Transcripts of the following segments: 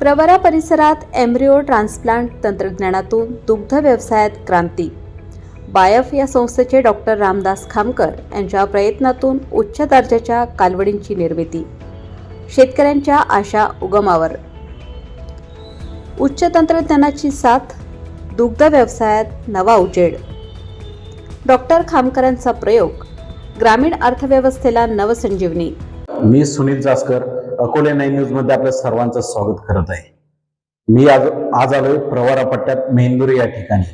प्रवरा परिसरात embryo transplant तंत्रज्ञानातून दुग्ध व्यवसायात क्रांती. बायफ या संस्थेचे डॉक्टर रामदास खामकर यांच्या प्रयत्नातून उच्च दर्जाच्या कालवडींची निर्मिती. शेतकऱ्यांच्या आशा उगमावर. उच्च तंत्रज्ञानाची साथ दुग्ध व्यवसायात नवा उजेड. डॉक्टर खामकरांचा प्रयोग ग्रामीण अर्थव्यवस्थेला नवसंजीवनी. मी सुनील जास्कर अकोले नाईन न्यूजमध्ये आपल्या सर्वांचं स्वागत करत आहे. मी आज आज आलोय प्रवारा पट्ट्यात मेंदुरी या ठिकाणी.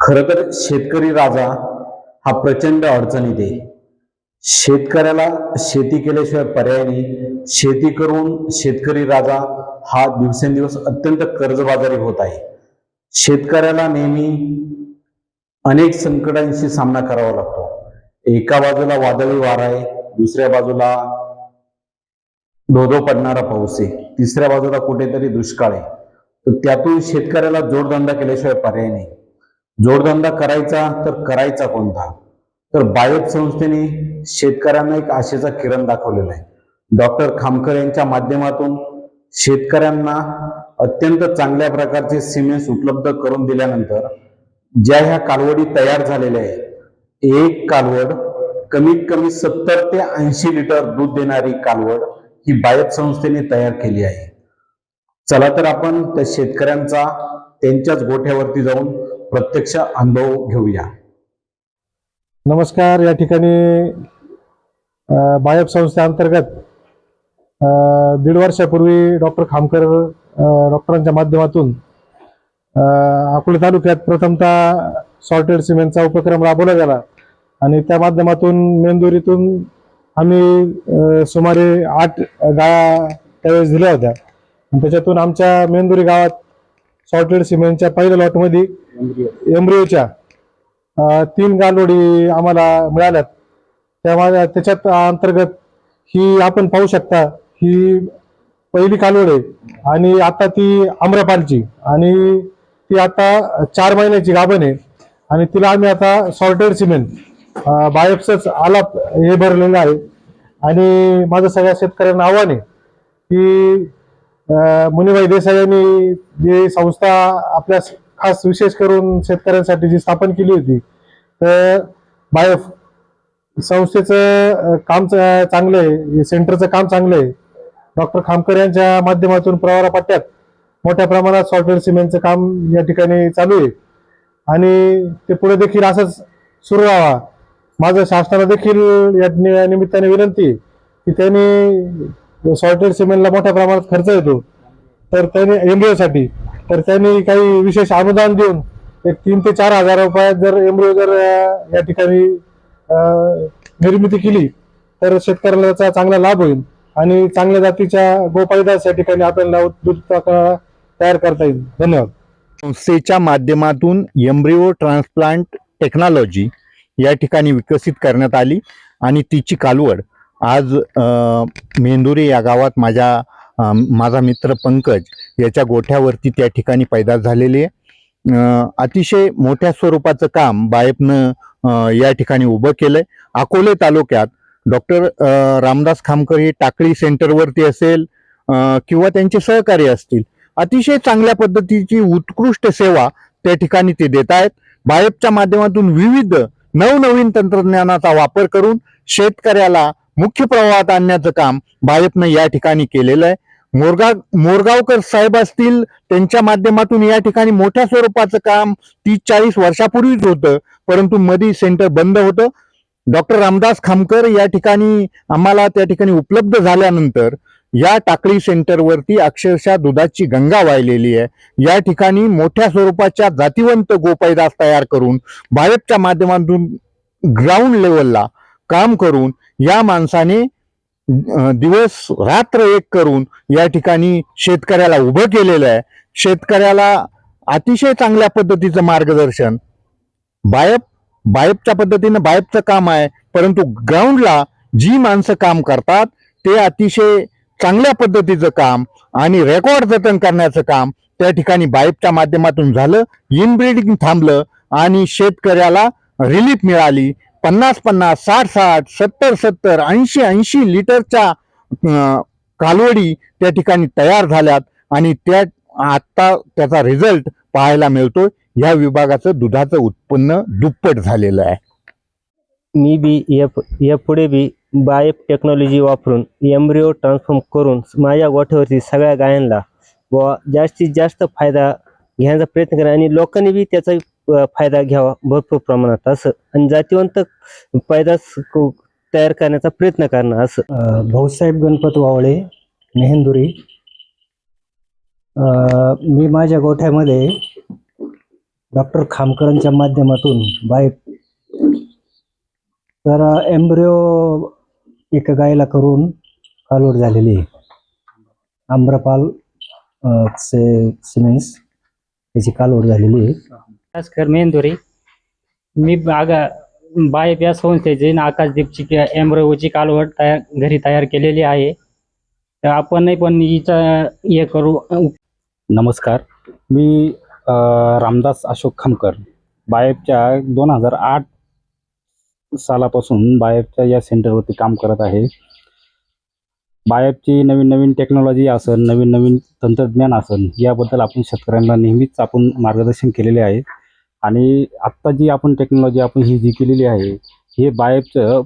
खर तर शेतकरी राजा हा प्रचंड अडचणीत आहे. शेतकऱ्याला शेती केल्याशिवाय पर्याय नाही. शेती करून शेतकरी राजा हा दिवसेंदिवस अत्यंत कर्जबाजारी होत आहे. शेतकऱ्याला नेहमी अनेक संकटांशी सामना करावा लागतो. एका बाजूला वादळी वारा आहे दुसऱ्या बाजूला धोधो पडणारा पाऊस आहे. तिसऱ्या बाजूला कुठेतरी दुष्काळ आहे. तर त्यातून शेतकऱ्याला जोडधंदा केल्याशिवाय पर्याय नाही. जोडधंदा करायचा तर करायचा कोणता? तर बायोप संस्थेने शेतकऱ्यांना एक आशेचा किरण दाखवलेला आहे. डॉक्टर खामकर यांच्या माध्यमातून शेतकऱ्यांना अत्यंत चांगल्या प्रकारचे सिमेंट्स उपलब्ध करून दिल्यानंतर ज्या ह्या कालवडी तयार झालेल्या आहेत एक कालवड कमीत कमी सत्तर ते ऐंशी लिटर दूध देणारी कालवड ही बायक संस्थेने तयार केली आहे. चला तर आपण त्या शेतकऱ्यांचा त्यांच्याच गोठ्यावरती जाऊन प्रत्यक्ष अनुभव घेऊया. नमस्कार या ठिकाणी अ, बायप संस्थेअंतर्गत दीड वर्षापूर्वी डॉक्टर खामकर डॉक्टरांच्या माध्यमातून अकोले तालुक्यात प्रथमतः सॉल्टेड सिमेंटचा उपक्रम राबवला गेला आणि त्या माध्यमातून मेंदुरीतून आम्ही सुमारे आठ गाळा त्यावेळेस दिल्या होत्या. त्याच्यातून आमच्या मेंदुरी गावात सॉर्टेड सिमेंटच्या पहिल्या लॉटमध्ये एम्ब्रिओच्या तीन गालोडी आम्हाला मिळाल्यात. त्यामुळे त्याच्यात अंतर्गत ही आपण पाहू शकता ही पहिली कालवड आहे आणि आता ती आम्रपालची आणि ती आता चार महिन्याची गाभण आहे आणि तिला आम्ही आता सॉर्टेड सिमेंट बायोप्सच आलाप हे भरलेलं आहे. आणि माझं सगळ्या शेतकऱ्यांना आव्हान आहे की अ, देसाई यांनी जी संस्था आपल्या खास विशेष करून शेतकऱ्यांसाठी जी स्थापन केली होती तर बायोफ संस्थेचं काम चांगलं आहे. सेंटरचं काम चांगलं आहे. डॉक्टर खामकर यांच्या माध्यमातून प्रवारा पट्ट्यात मोठ्या प्रमाणात सॉफ्टवेअर सिमेंटचं काम या ठिकाणी चालू आहे. आणि ते पुढे देखील असंच सुरू राहावा. माझं शासनाला देखील या निमित्ताने विनंती की त्यांनी सॉफ्टवेअर सिमेंटला मोठ्या प्रमाणात खर्च येतो. तर त्यांनी एमबीओसाठी तर त्यांनी काही विशेष अनुदान देऊन एक तीन ते चार हजार रुपयात जर एमबीओ जर या ठिकाणी निर्मिती केली तर शेतकऱ्याचा चांगला लाभ होईल आणि चांगल्या जातीच्या गोपाळीदास या ठिकाणी आपल्याला दूध तयार करता येईल. धन्यवाद. संस्थेच्या माध्यमातून एम्ब्रिओ ट्रान्सप्लांट टेक्नॉलॉजी या ठिकाणी विकसित करण्यात आली आणि तिची कालवड आज मेंदुरे या गावात माझ्या माझा मित्र पंकज याच्या गोठ्यावरती त्या ठिकाणी पैदास झालेली आहे. अतिशय मोठ्या स्वरूपाचं काम बायपनं या ठिकाणी उभं केलंय. अकोले तालुक्यात डॉक्टर रामदास खामकर हे टाकळी सेंटरवरती असेल किंवा त्यांचे सहकारी असतील अतिशय चांगल्या पद्धतीची उत्कृष्ट सेवा त्या ठिकाणी ते देत आहेत. बायपच्या माध्यमातून विविध नवनवीन तंत्रज्ञानाचा वापर करून शेतकऱ्याला मुख्य प्रवाहात आणण्याचं काम बायपनं या ठिकाणी केलेलं आहे. मोरगाव मोरगावकर साहेब असतील त्यांच्या माध्यमातून या ठिकाणी मोठ्या स्वरूपाचं काम तीस चाळीस वर्षापूर्वीच होतं परंतु मधी सेंटर बंद होतं. डॉक्टर रामदास खामकर या ठिकाणी आम्हाला त्या ठिकाणी उपलब्ध झाल्यानंतर या टाकळी सेंटरवरती अक्षरशः दुधाची गंगा वाहिलेली आहे. या ठिकाणी मोठ्या स्वरूपाच्या जातीवंत गोपैदास तयार करून भाजपच्या माध्यमातून ग्राउंड लेवलला काम करून या माणसाने दिवस रात्र एक करून या ठिकाणी शेतकऱ्याला उभं केलेलं आहे. शेतकऱ्याला अतिशय चांगल्या पद्धतीचं मार्गदर्शन. बायप बायपच्या पद्धतीनं बायपचं काम आहे परंतु ग्राउंडला जी माणसं काम करतात ते अतिशय चांगल्या पद्धतीचं काम आणि रेकॉर्ड जतन करण्याचं काम त्या ठिकाणी बाईपच्या माध्यमातून झालं. इनब्रीडिंग थांबलं आणि शेतकऱ्याला रिलीफ मिळाली. पन्नास पन्नास साठ साठ सत्तर सत्तर ऐंशी ऐंशी लिटरच्या कालवडी त्या ठिकाणी तयार झाल्यात आणि त्या आत्ता त्याचा रिझल्ट पाहायला मिळतो या विभागाचं दुधाचं उत्पन्न दुप्पट झालेलं आहे. मी बी या पुढे बी बायप टेक्नॉलॉजी वापरून एम्ब्रिओ ट्रान्सफॉर्म करून माझ्या गोठ्यावरती सगळ्या गायांना व जास्तीत जास्त फायदा घेण्याचा प्रयत्न करा आणि लोकांनी बी त्याचा फायदा घ्यावा भरपूर प्रमाणात असं. आणि जातीवंत पैदास तयार करण्याचा प्रयत्न करणं असं. भाऊसाहेब गणपत वावळे मेहेंदुरी. मी माझ्या गोठ्यामध्ये डॉक्टर खामकरांच्या माध्यमातून बाय तर एम्ब्रिओ एका गायला करून कालवड झालेली आहे. आम्रपाल से सिमेंट्स त्याची कालवड झालेली आहे. भास्कर मेंदुरी. मी आगा बायप या संस्थेची आकाशदीपची एम्ब्रोची कालवड तयार घरी तयार केलेली आहे. तर आपणही पण हिचा हे करू. नमस्कार. मी अ, रामदास अशोक खामकर. बायपच्या दोन हजार आठ सालापासून बायपच्या या सेंटरवरती काम करत आहे. बायपची नवीन नवीन टेक्नॉलॉजी असन नवीन नवीन तंत्रज्ञान असन याबद्दल आपण शेतकऱ्यांना नेहमीच आपण मार्गदर्शन केलेले आहे. आणि आत्ता जी आपण टेक्नॉलॉजी आपण ही जी केलेली आहे हे बायपचं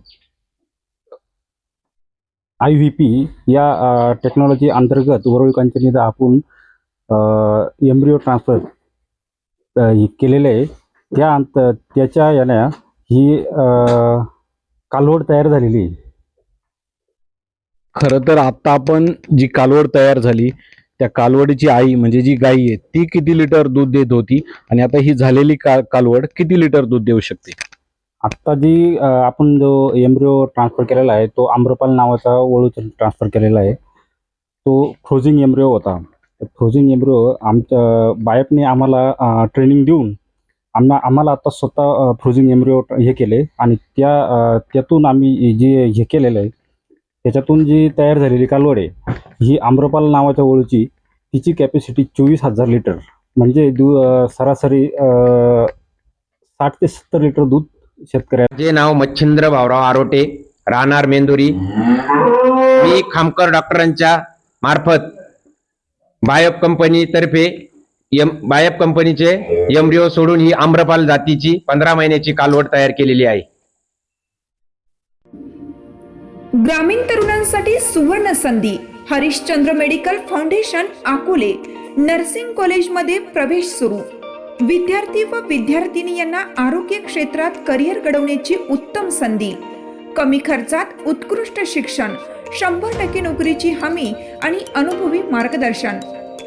आय व्ही पी या टेक्नॉलॉजी अंतर्गत वरोळी कंपनीचा आपण एम्ब्रिओ ट्रान्सफर हे केलेलं आहे. त्या अंत त्याच्या यानं ही कालवड तयार झालेली आहे. खरं तर आता आपण जी कालवड तयार झाली त्या कालवडीची आई म्हणजे जी गाई आहे ती किती लिटर दूध देत होती? आणि आता ही झालेली का कालवड किती लिटर दूध देऊ शकते? आत्ता जी आपण जो एम्ब्रिओ ट्रान्सफर केलेला आहे तो आम्रपाल नावाचा वळू ट्रान्सफर केलेला आहे. तो फ्रोझिंग एम्ब्रिओ होता. फ्रोझिंग एम्ब्रिओ आमच्या बायपने आम्हाला ट्रेनिंग देऊन आम्हा आम्हाला आता स्वतः फ्रोझिंग एम्ब्रिओ हे केले आणि त्या त्यातून आम्ही जे हे केलेलं आहे त्याच्यातून जी तयार झालेली कालवड आहे ही आम्रपाल नावाच्या ओळीची तिची कॅपॅसिटी चोवीस हजार लिटर. म्हणजे दू सरासरी साठ ते सत्तर लिटर दूध शेतकऱ्या जे नाव मच्छिंद्र भाऊराव आरोटे राहणार मेंदुरी. मी खामकर डॉक्टरांच्या मार्फत बायोप कंपनीतर्फे एम बायप कंपनीचे एमडीओ सोडून ही आम्रपाल जातीची पंधरा महिन्याची कालवड तयार केलेली आहे. ग्रामीण तरुणांसाठी सुवर्ण संधी Harishchandra medical foundation Akole nursing कॉलेजमध्ये प्रवेश सुरू. विद्यार्थी व विद्यार्थिनी यांना आरोग्य क्षेत्रात करिअर घडवण्याची उत्तम संधी. कमी खर्चात उत्कृष्ट शिक्षण शंभर टक्के नोकरीची हमी आणि अनुभवी मार्गदर्शन.